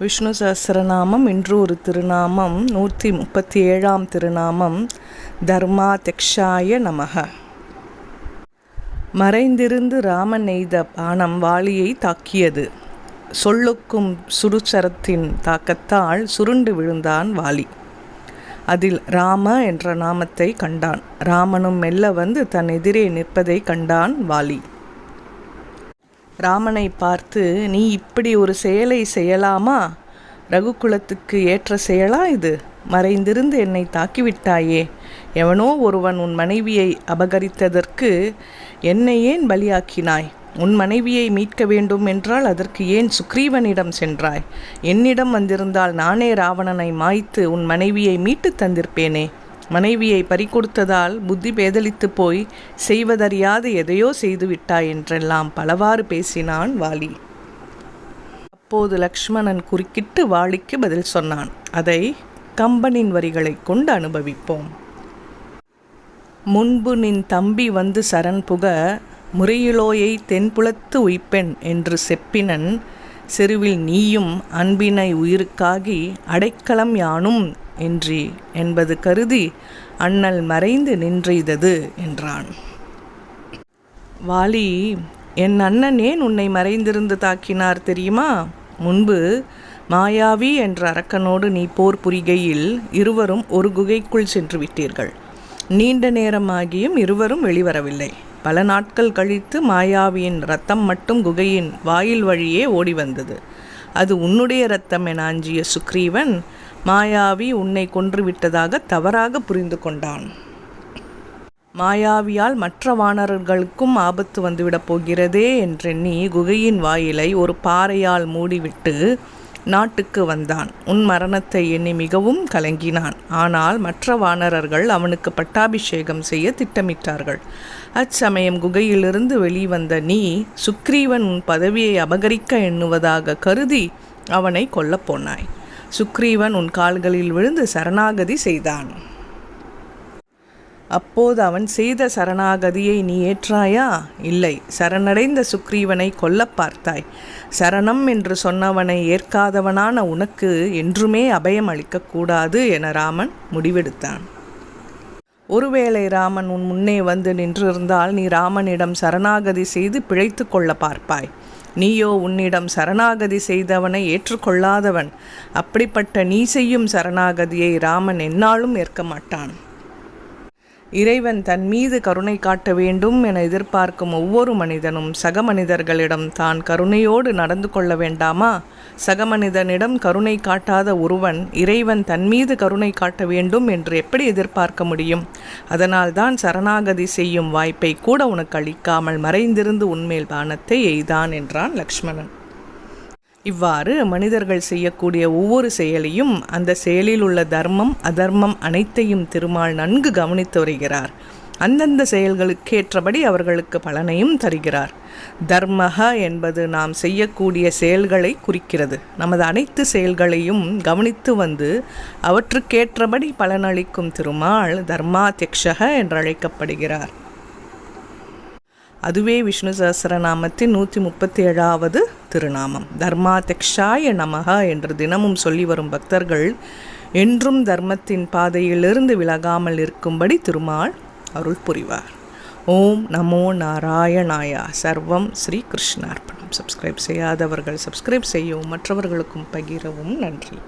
விஷ்ணு சஹசிரநாமம் இன்று ஒரு திருநாமம் நூற்றி முப்பத்தி ஏழாம் திருநாமம் தர்மா தெக்ஷாய நமக. மறைந்திருந்து ராமன் நெய்த பானம் வாளியை தாக்கியது. சொல்லுக்கும் சுடுச்சரத்தின் தாக்கத்தால் சுருண்டு விழுந்தான் வாலி அதில் ராம என்ற நாமத்தை கண்டான். ராமனும் மெல்ல வந்து தன் எதிரே நிற்பதை கண்டான் வாலி ராமனை பார்த்து நீ இப்படி ஒரு செயலை செய்யலாமா? ரகுகுலத்துக்கு ஏற்ற செயலா இது? மறைந்திருந்து என்னை தாக்கிவிட்டாயே. எவனோ ஒருவன் உன் மனைவியை அபகரித்ததற்கு என்னை ஏன் பலியாக்கினாய்? உன் மனைவியை மீட்க வேண்டும் என்றால் அதற்கு ஏன் சுக்ரீவனிடம் சென்றாய்? என்னிடம் வந்திருந்தால் நானே ராவணனை மாய்த்து உன் மனைவியை மீட்டு தந்திருப்பேனே. மனைவியை பறிகொடுத்ததால் புத்தி பேதலித்து போய் செய்வதறியாது எதையோ செய்துவிட்டாய் என்றெல்லாம் பலவாறு பேசினான் வாலி. அப்போது லக்ஷ்மணன் குறுக்கிட்டு வாளிக்கு பதில் சொன்னான் அதை கம்பனின் வரிகளை கொண்டு அனுபவிப்போம். முன்பு நின் தம்பி வந்து சரண் புக முறையிலோயை தென்புலத்து உய்ப்பெண் என்று செப்பினன் செருவில் நீயும் அன்பினை உயிருக்காகி அடைக்கலம் யானும் என்றி என்பது கருதி அண்ணல் மறைந்து நின்றெய்தது என்றான். வாலி என் அண்ணன் ஏன் உன்னை மறைந்திருந்து தாக்கினார் தெரியுமா? முன்பு மாயாவி என்ற அரக்கனோடு நீ போர் புரிகையில் இருவரும் ஒரு குகைக்குள் சென்று விட்டீர்கள். நீண்ட நேரமாகியும் இருவரும் வெளிவரவில்லை. பல நாட்கள் கழித்து மாயாவியின் ரத்தம் மட்டும் குகையின் வாயில் வழியே ஓடி வந்தது அது உன்னுடைய ரத்தம் என அஞ்சிய சுக்ரீவன் மாயாவி உன்னை கொன்றுவிட்டதாக தவறாக புரிந்து கொண்டான். மாயாவியால் மற்ற வானரர்களுக்கும் ஆபத்து வந்துவிடப் போகிறதே என்றெண்ணி குகையின் வாயிலை ஒரு பாறையால் மூடிவிட்டு நாட்டுக்கு வந்தான். உன் மரணத்தை எண்ணி மிகவும் கலங்கினான். ஆனால் மற்ற வானரர்கள் அவனுக்கு பட்டாபிஷேகம் செய்ய திட்டமிட்டார்கள். அச்சமயம் குகையிலிருந்து வெளிவந்த நீ சுக்ரீவன் உன் பதவியை அபகரிக்க எண்ணுவதாக கருதி அவனை கொல்லப்போனாய் சுக்ரீவன் உன் கால்களில் விழுந்து சரணாகதி செய்தான். அப்போது அவன் செய்த சரணாகதியை நீ ஏற்றாயா? இல்லை. சரணடைந்த சுக்ரீவனை கொல்ல பார்த்தாய். சரணம் என்று சொன்னவனை ஏற்காதவனான உனக்கு என்றுமே அபயம் அளிக்கக்கூடாது என ராமன் முடிவெடுத்தான். ஒருவேளை ராமன் உன் முன்னே வந்து நின்றிருந்தால் நீ ராமனிடம் சரணாகதி செய்து பிழைத்து கொள்ள பார்ப்பாய். நீயோ உன்னிடம் சரணாகதி செய்தவனை ஏற்றுக்கொள்ளாதவன். அப்படிப்பட்ட நீ செய்யும் சரணாகதியை ராமன் என்னாலும் ஏற்க மாட்டான். இறைவன் தன் மீது கருணை காட்ட வேண்டும் என எதிர்பார்க்கும் ஒவ்வொரு மனிதனும் சக மனிதர்களிடம் தான் கருணையோடு நடந்து கொள்ள வேண்டாமா? சக மனிதனிடம் கருணை காட்டாத ஒருவன் இறைவன் தன் மீது கருணை காட்ட வேண்டும் என்று எப்படி எதிர்பார்க்க முடியும்? அதனால்தான் சரணாகதி செய்யும் வாய்ப்பை கூட உனக்கு அளிக்காமல் மறைந்திருந்து உன்மேல் பானத்தை எய்தான் என்றான் லக்ஷ்மணன். இவ்வாறு மனிதர்கள் செய்யக்கூடிய ஒவ்வொரு செயலையும் அந்த செயலில் உள்ள தர்மம் அதர்மம் அனைத்தையும் திருமால் நன்கு கவனித்து வருகிறார். அந்தந்த செயல்களுக்கேற்றபடி அவர்களுக்கு பலனையும் தருகிறார். தர்மக என்பது நாம் செய்யக்கூடிய செயல்களை குறிக்கிறது. நமது அனைத்து செயல்களையும் கவனித்து வந்து அவற்றுக்கேற்றபடி பலனளிக்கும் திருமால் தர்மாத்தியக்ஷக என்றழைக்கப்படுகிறார். அழைக்கப்படுகிறார் அதுவே விஷ்ணு சஹசிரநாமத்தின் நூற்றி முப்பத்தி ஏழாவது திருநாமம். தர்மா தக்ஷாய நமக என்று தினமும் சொல்லி வரும் பக்தர்கள் என்றும் தர்மத்தின் பாதையிலிருந்து விலகாமல் இருக்கும்படி திருமால் அருள் புரிவார். ஓம் நமோ நாராயணாயா. சர்வம் ஸ்ரீ கிருஷ்ணார்ப்பணம் சப்ஸ்கிரைப் செய்யாதவர்கள் சப்ஸ்கிரைப் செய்யவும் மற்றவர்களுக்கும் பகிரவும். நன்றி.